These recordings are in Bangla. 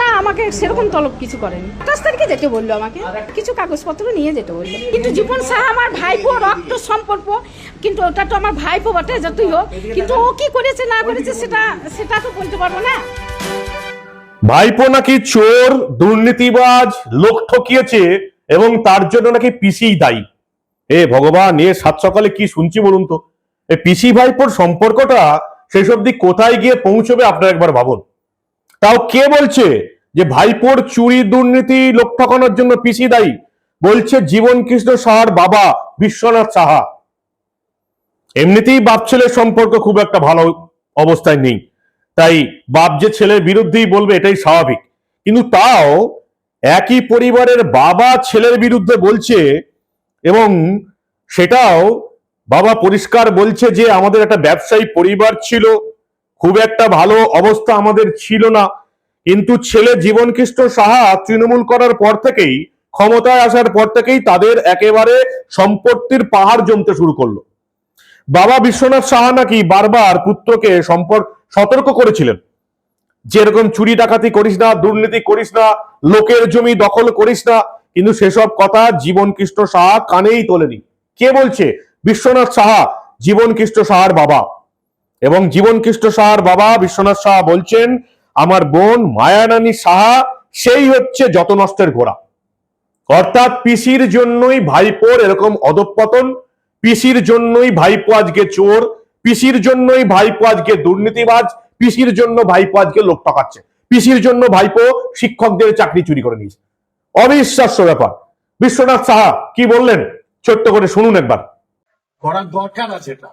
না, আমাকে সেরকম তলব কিছু করেনি। আঠাশ তারিখে যেতে বলল আমাকে। কিছু কাগজপত্র নিয়ে যেতে বলল। কিন্তু জীবন সাহা আমার ভাইপো, রক্ত সম্পর্ক, কিন্তু ওটা তো আমার ভাইপো বটে, যতই হোক। কিন্তু ও কি করেছে, না করেছে, সেটা সেটা তো বলতে পারব না। ভাইপো নাকি চোর, দুর্নীতিবাজ, লোক ঠকিয়েছে, এবং তার জন্য নাকি পিসি দায়ী। এ ভগবান, এ সাত সকালে কি শুনছি বলুন তো? পিসি ভাইপোর সম্পর্কটা শেষ অব্দি কোথায় গিয়ে পৌঁছবে, আপনারা একবার ভাবুন। তাও কে বলছে যে ভাইপোর চুরি দুর্নীতি লোক ঠকানোর জন্য পিসি দায়ী? বলছে জীবন কৃষ্ণ সাহার বাবা বিশ্বনাথ সাহা। এমনিতেই বাপ ছেলের সম্পর্ক খুব একটা ভালো অবস্থায় নেই। তাই বাপ যে ছেলের বিরুদ্ধেই বলবে এটাই স্বাভাবিক। কিন্তু তাও একই পরিবারের বাবা ছেলের বিরুদ্ধে বলছে এবং সেটাও বাবা পরিষ্কার বলছে যে আমাদের একটা ব্যবসায়ী পরিবার ছিল খুব একটা ভালো অবস্থা আমাদের ছিল না। কিন্তু ছেলে জীবনকৃষ্ণ সাহা তৃণমূল করার পর থেকেই, ক্ষমতায় আসার পর থেকেই তাদের একেবারে সম্পত্তির পাহাড় জমতে শুরু করল। বাবা বিশ্বনাথ সাহা নাকি বারবার পুত্রকে সম্পর্ক সতর্ক করেছিলেন। যেরকম চুরি ডাকাতি করিস না, দুর্নীতি করিস না, লোকের জমি দখল করিস না, কিন্তু সেসব কথা জীবন সাহা কানেই তোলেনি। কে বলছে? বিশ্বনাথ সাহা জীবন কৃষ্ণ সাহার বাবা। এবং জীবন কৃষ্ণ সাহার বাবা বিশ্বনাথ সাহা বলছেন, আমার বোন মায়ানানী সাহা, সেই হচ্ছে যত নষ্টের ঘোড়া। অর্থাৎ পিসির জন্যই ভাইপোর এরকম অধঃপতন, পিসির জন্যই ভাইপো আজকে চোর, পিসির জন্যই ভাইপো আজকে দুর্নীতিবাজ, পিসির জন্য ভাইপো আজকে লোক টাকাচ্ছে পিসির জন্য ভাইপো শিক্ষকদের চাকরি চুরি করে নিয়েছে। অবিশ্বাস্য ব্যাপার। বিশ্বনাথ সাহা, কি বললেন? ছোট্ট করে শুনুন একবার। করার দরকার আছে এটা।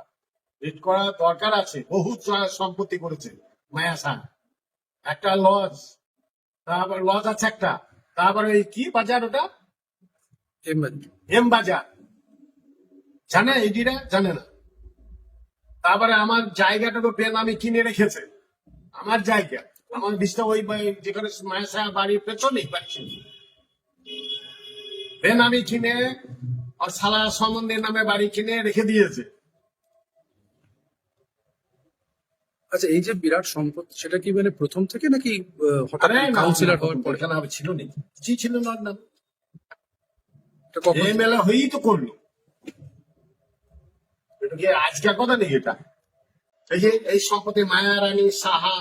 রিট করার দরকার আছে বহু সম্পত্তি করেছে মায়া সান একটা লজ তারপর লজ আছে একটা তারপরে ওই কি বাজার ওটা? এম বাজার। জানে এডিরা? জানে না। তারপরে আমার জায়গাটাকে বেনামি কিনে রেখেছে। আমার জায়গা। আমার বিষ্ণা ওই যেখানে মায়াসা বাড়ির পেছনেই বাড়ি বেনামি কিনে আর সালা সম্বন্ধের নামে বাড়ি কিনে রেখে দিয়েছে। আচ্ছা এই যে বিরাট সম্পদ সেটা কি মানে প্রথম থেকে নাকি হঠাৎ কাউন্সিলর হওয়ার পরে? ছিল নাকি কিছুই ছিল না কখন? এমএলএ হয়েই তো করল। এটা কি আজকের কথা নেই এটা? এই যে এই সম্পত্তি মায়ারানী সাহা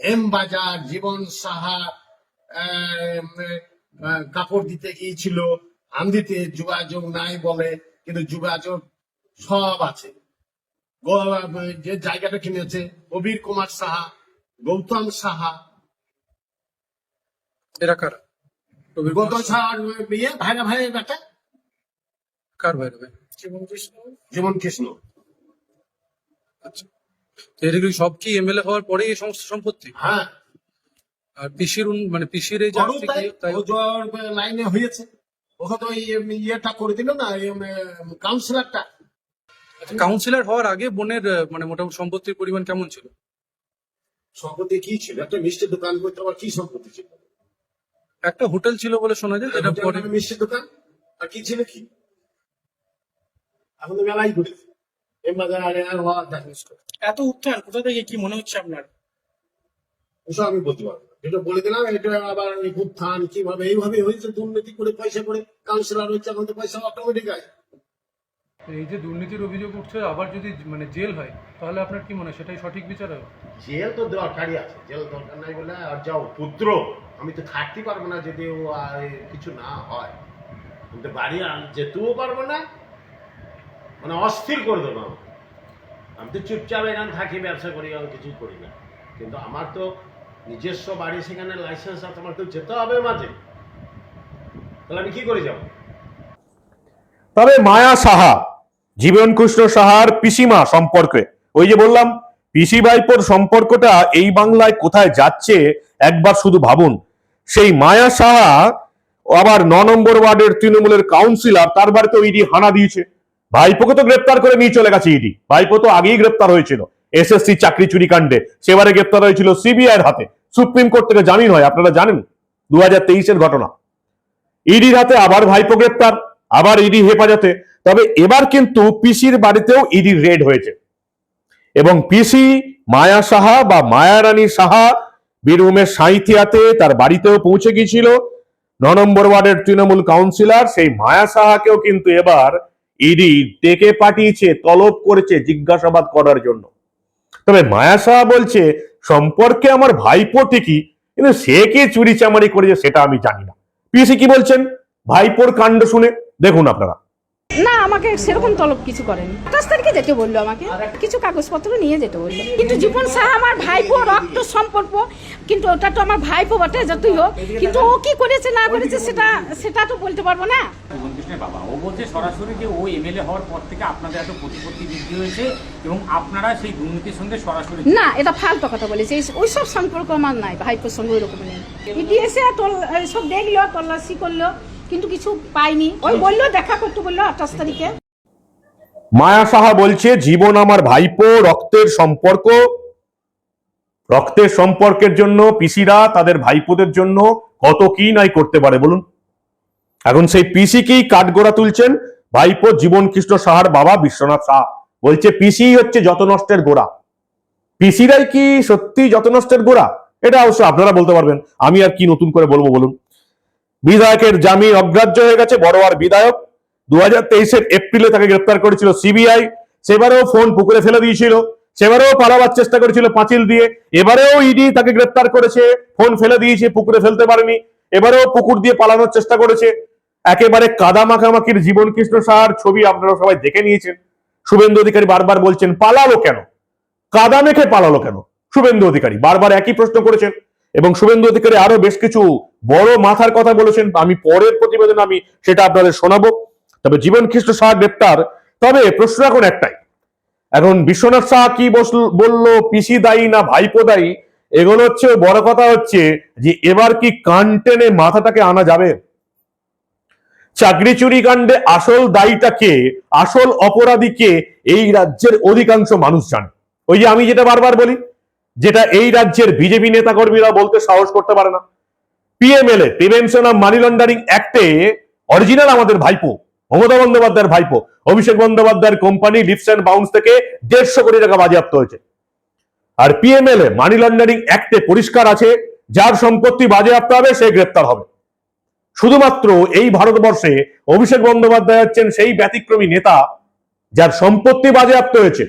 এম বাজার জীবন সাহা কাপড় দিতে গিয়েছিল আন্দিতে যোগাযোগ নাই বলে কিন্তু যোগাযোগ সব আছে। যে জায়গাটা কিনেছে কবির কুমার সাহা গৌতম সাহা। এরা কারা? গৌতম সাহা। বিয়ে ভাইরা ভাইয়ের বেটা? কার ভাই? জীবন কৃষ্ণ আচ্ছা। তো এগুলো সব কি এমএলএ হওয়ার পরে এই সমস্ত সম্পত্তি? হ্যাঁ। আর পিসির মানে পিসির এই লাইনে হয়েছে। ওই ইয়েটা করে দিল না কাউন্সিলরটা কাউন্সিলর হওয়ার আগে বোনের মানে মোটামুটি সম্পত্তির পরিমাণ কেমন ছিল? সম্পত্তি কি ছিল? একটা মিষ্টির দোকান করতে আবার কি সম্পত্তি ছিল? একটা হোটেল ছিল বলে শোনা যায় যেটা পরে মিষ্টির দোকান? আর কি ছিল কি? এখন তো মেলাই করেছে এম বাজারে আর হওয়া দেখা এত উত্থান কোথা থেকে কি মনে হচ্ছে আপনার? ওসব আমি বলতে পারব যেটা বলে দিলাম এটা আবার উত্থান কীভাবে এইভাবে হয়েছে দুর্নীতি করে পয়সা করে। কাউন্সিলর হচ্ছে এখন তো পয়সা অটোমেটিক আছে এই যে দুর্নীতির অভিযোগ উঠছে আবার যদি মানে জেল হয় তাহলে আপনার কি মনে হয় সেটাই সঠিক বিচার হবে? জেল তো দরকারই আছে জেল দরকার নাই বলে আর যাও পুত্র আমি তো থাকতে পারব না যদি ও আর কিছু না হয়। আমি তো বাড়ি আর যেতেও পারব না মানে অস্থির করে দেবো আমাকে। আমি তো চুপচাপ এখানে থাকি ব্যবসা করি আমি কিছুই করি না। কিন্তু আমার তো নিজস্ব বাড়ি সেখানে লাইসেন্স আছে আমার তো যেতে হবে মাঝে। তাহলে আমি কি করে যাব? তবে মায়া সাহা জীবন কৃষ্ণ সাহার পিসিমা সম্পর্কে। ওই যে বললাম পিসি ভাইপোর সম্পর্কটা এই বাংলায় কোথায় যাচ্ছে একবার শুধু ভাবুন। সেই মায়া সাহা আবার ন নম্বর ওয়ার্ডের তৃণমূলের কাউন্সিলর, তার বাড়িতে ইডি হানা দিয়েছে। ভাইপোকে তো গ্রেপ্তার করে নিয়ে চলে গেছে ইডি। ভাইপো তো আগেই গ্রেপ্তার হয়েছিল এসএসসি চাকরি চুরি কাণ্ডে। সেবারে গ্রেপ্তার হয়েছিল সিবিআই এর হাতে। সুপ্রিম কোর্ট থেকে জামিন হয়, আপনারা জানেন? দু হাজার ঘটনা। ইডির হাতে আবার ভাইপো গ্রেপ্তার, আবার ইডি হেফাজতে। তবে এবার কিন্তু পিসির বাড়িতেও ইডি রেড হয়েছে। এবং পিসি মায়া সাহা বা মায়ারানী সাহা বীরভূমের সাঁইথিয়াতে তার বাড়িতেও পৌঁছে গিয়েছিল। ন নম্বর ওয়ার্ডের তৃণমূল কাউন্সিলর সেই মায়া সাহাকেও কিন্তু এবার ইডি ডেকে পাঠিয়েছে, তলব করেছে জিজ্ঞাসাবাদ করার জন্য। তবে মায়া সাহা বলছে, সম্পর্কে আমার ভাইপো ঠিকই, কিন্তু সে কে চুরি চামারি করেছে সেটা আমি জানি না। পিসি কি বলছেন? ভাইপোর কাণ্ড শুনে দেখুন আপনারা। আমাকে সেরকম তলব কিছু করেনি। আঠাশ তারিখে যেতে বলল আমাকে। কিছু কাগজপত্র নিয়ে যেতে বলল। কিন্তু জীবন সাহা আমার ভাইপো রক্ত সম্পর্ক। কিন্তু ওটা তো আমার ভাইপো বটে যতই হোক। কিন্তু ও কি করেছে না করেছে সেটা সেটা তো বলতে পারব না। বাবা। ও বলছে সরাসরি যে ও এমএলএ হওয়ার পর থেকে আপনাদের এত প্রতিপত্তি বৃদ্ধি হয়েছে এবং আপনারা সেই দুর্নীতির সঙ্গে সরাসরি না এটা ফালতু কথা বলেছে। ওই সব সম্পর্ক আমার নাই ভাইপোর সঙ্গে ওই রকম নেই সব দেখল তল্লাশি করল। কিন্তু কিছু পাইনি। ওই বলল, দেখা করতে বলল আঠাশ তারিখে। মায়া সাহা বলছে, জীবন আমার ভাইপো, রক্তের সম্পর্ক। রক্তের সম্পর্কের জন্য পিসিরা তাদের ভাইপোদের জন্য কত কি নাই করতে পারে, বলুন। এখন সেই পিসিকেই কাঠগোড়া তুলছেন? ভাইপো জীবন কৃষ্ণ সাহার বাবা বিশ্বনাথ সাহা। বলছে পিসি হচ্ছে যত নষ্টের গোড়া। পিসিরাই কি সত্যি যত নষ্টের গোড়া? এটা অবশ্য আপনারা বলতে পারবেন। আমি আর কি নতুন করে বলব, বলুন। বিধায়কের জামিন অগ্রাহ্য হয়ে গেছে। বড়োয়ার বিধায়ক দু হাজার তেইশের এপ্রিলে তাকে গ্রেপ্তার করেছিল সিবিআই। সেবারেও ফোন পুকুরে ফেলে দিয়েছিল। সেবারেও পালাবার চেষ্টা করেছিল পাঁচিল দিয়ে। এবারেও ইডি তাকে গ্রেপ্তার করেছে। ফোন ফেলে দিয়েছে, পুকুরে ফেলতে পারেনি। এবারেও পুকুর দিয়ে পালানোর চেষ্টা করেছে। একেবারে কাদা মাখামাখির জীবন কৃষ্ণ সাহার ছবি আপনারা সবাই দেখে নিয়েছেন। শুভেন্দু অধিকারী বারবার বলছেন, পালালো কেন? কাদা মেখে পালালো কেন? শুভেন্দু অধিকারী বারবার একই প্রশ্ন করেছেন। এবং শুভেন্দু অধিকারী আরও বেশ কিছু বড় মাথার কথা বলেছেন, আমি পরের প্রতিবেদন আমি সেটা আপনাদের শোনাবো। তবে জীবন খ্রিস্ট সাহা গ্রেপ্তার। তবে প্রশ্ন এখন একটাই। এখন বিশ্বনাথ সাহা কি বলল, পিসি দায়ী না ভাইপো দায়ী? এগুলো হচ্ছে, বড় কথা হচ্ছে যে এবার কি কান টেনে মাথাটাকে আনা যাবে? চাকরি চুরি কাণ্ডে আসল দায়ীটা কে? আসল অপরাধী কে? এই রাজ্যের অধিকাংশ মানুষ জানে। ওই যে আমি যেটা বারবার বলি, যেটা এই রাজ্যের বিজেপি নেতাকর্মীরা বলতে সাহস করতে পারে না। PMLA prevention of money laundering অ্যাক্টে original আমাদের ভাইপো, মমতা বন্দ্যোপাধ্যায়ের ভাইপো, অভিষেক বন্দ্যোপাধ্যায়ের কোম্পানি লিপস অ্যান্ড বাউন্স থেকে দেড়শো কোটি টাকা বাজেয়াপ্ত হয়েছে। আর পিএমএলএ মানি লন্ডারিং অ্যাক্টে পরিষ্কার আছে, যার সম্পত্তি বাজেয়াপ্ত হবে, সে গ্রেপ্তার হবে। শুধুমাত্র এই ভারতবর্ষে অভিষেক বন্দ্যোপাধ্যায় হচ্ছেন সেই ব্যতিক্রমী নেতা, যার সম্পত্তি বাজেয়াপ্ত হয়েছে।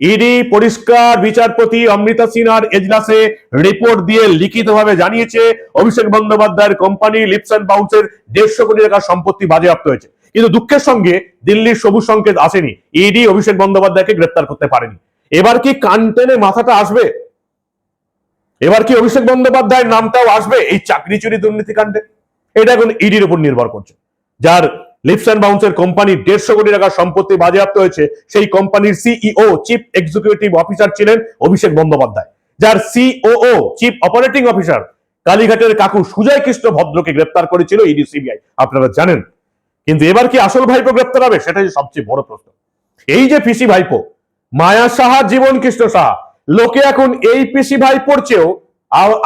ইডি, পরিষ্কার বিচারপতি অমৃতা সিনহার এজলাসে রিপোর্ট দিয়ে লিখিতভাবে জানিয়েছে, অভিষেক বন্দ্যোপাধ্যায়ের কোম্পানি লিপস অ্যান্ড বাউন্সের দেড়শো কোটি টাকার সম্পত্তি বাজেয়াপ্ত হয়েছে। কিন্তু দুঃখের সঙ্গে দিল্লির সবুজ সংকেত আসেনি। ইডি, অভিষেক বন্দ্যোপাধ্যায়কে গ্রেপ্তার করতে পারেনি। এবার কি কান টেনে মাথাটা আসবে? এবার কি অভিষেক বন্দ্যোপাধ্যায়ের নামটাও আসবে এই চাকরি চুরি দুর্নীতি কাণ্ডে এটা এখন ইডির উপর নির্ভর করছে। যার লিপস অ্যান্ড বাউন্সের কোম্পানি দেড়শো কোটি টাকার সম্পত্তি বাজেয়াপ্ত হয়েছে। সেই কোম্পানির সিইও চিফ এক্সিকিউটিভ অফিসার ছিলেন অভিষেক বন্দ্যোপাধ্যায়। যার সিওও চিফ অপারেটিং অফিসার কালীঘাটের কাকু সুজয় কৃষ্ণ ভদ্রকে গ্রেপ্তার করেছিল ইডি সিবিআই আপনারা জানেন। কিন্তু এবার কি আসল ভাইপো গ্রেপ্তার হবে? সেটাই সবচেয়ে বড় প্রশ্ন। এই যে পিসি ভাইপো, মায়া সাহা, জীবন কৃষ্ণ সাহা, লোকে এখন এই পিসি ভাইপোর চেয়েও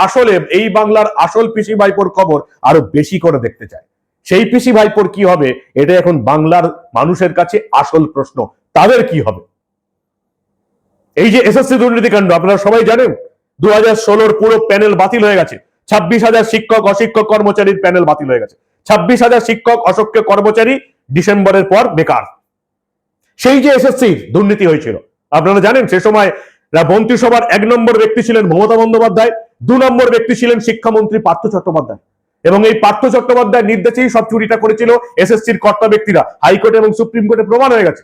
আসলে এই বাংলার আসল পিসি ভাইপোর খবর আরও বেশি করে দেখতে চায়। সেই পিসি ভাইপোর কি হবে? এটা এখন বাংলার মানুষের কাছে আসল প্রশ্ন। তাদের কি হবে? এই যে এসএসসি দুর্নীতিকাণ্ড আপনারা সবাই জানেন দু হাজার ষোলোর পুরো প্যানেল বাতিল হয়ে গেছে। ছাব্বিশ হাজার শিক্ষক, অশিক্ষক কর্মচারীর প্যানেল বাতিল হয়ে গেছে। ছাব্বিশ হাজার শিক্ষক অশিক্ষক কর্মচারী, ডিসেম্বরের পর বেকার। সেই যে এসএসসির দুর্নীতি হয়েছিল, আপনারা জানেন, সে সময় মন্ত্রিসভার এক নম্বর ব্যক্তি ছিলেন মমতা বন্দ্যোপাধ্যায়, দু নম্বর ব্যক্তি ছিলেন শিক্ষামন্ত্রী পার্থ চট্টোপাধ্যায়। এবং এই পার্থ চট্টোপাধ্যায়ের নির্দেশেই সব চুরিটা করেছিল এসএসসির কর্তা ব্যক্তিরা। হাইকোর্ট এবং সুপ্রিম কোর্টে প্রমাণ হয়ে গেছে।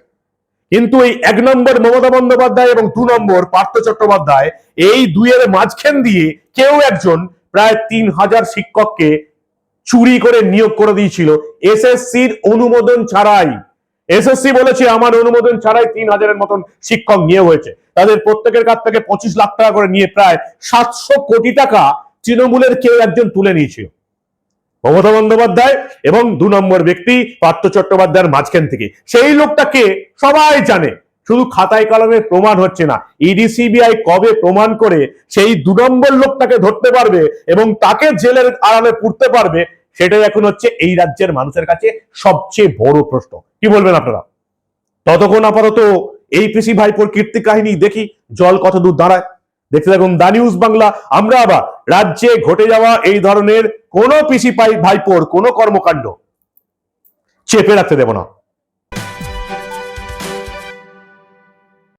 কিন্তু এই এক নম্বর মমতা বন্দ্যোপাধ্যায় এবং দু নম্বর পার্থ চট্টোপাধ্যায়, এই দুইয়ের মাঝখান দিয়ে কেউ একজন প্রায় তিন হাজার শিক্ষককে চুরি করে নিয়োগ করে দিয়েছিল। এসএসসির অনুমোদন ছাড়াই। এসএসসি বলেছে, আমার অনুমোদন ছাড়াই তিন হাজারের মতন শিক্ষক নিয়োগ হয়েছে। তাদের প্রত্যেকের কাছ থেকে পঁচিশ লাখ টাকা করে নিয়ে প্রায় সাতশো কোটি টাকা তৃণমূলের কেউ একজন তুলে নিয়েছিল। মমতা বন্দ্যোপাধ্যায় এবং দু নম্বর ব্যক্তি পার্থ চট্টোপাধ্যায়ের মাঝখান থেকে। সেই লোকটাকে সবাই জানে। শুধু খাতায় কলমে প্রমাণ হচ্ছে না। ইডি, সিবিআই কবে প্রমাণ করে সেই দু নম্বর লোকটাকে ধরতে পারবে এবং তাকে জেলের আড়ালে পুড়তে পারবে, সেটাই এখন হচ্ছে এই রাজ্যের মানুষের কাছে সবচেয়ে বড় প্রশ্ন। কি বলবেন আপনারা? ততক্ষণ আপাতত এই পিসি ভাইপোর কীর্তি কাহিনী দেখি। জল কত দূর দাঁড়ায়? দেখতে থাকুন দা নিউজ বাংলা। আমরা আবার রাজ্যে ঘটে যাওয়া এই ধরনের কোনো পিসি পাই ভাইপোর কোনো কর্মকাণ্ড চেপে রাখতে দেব না।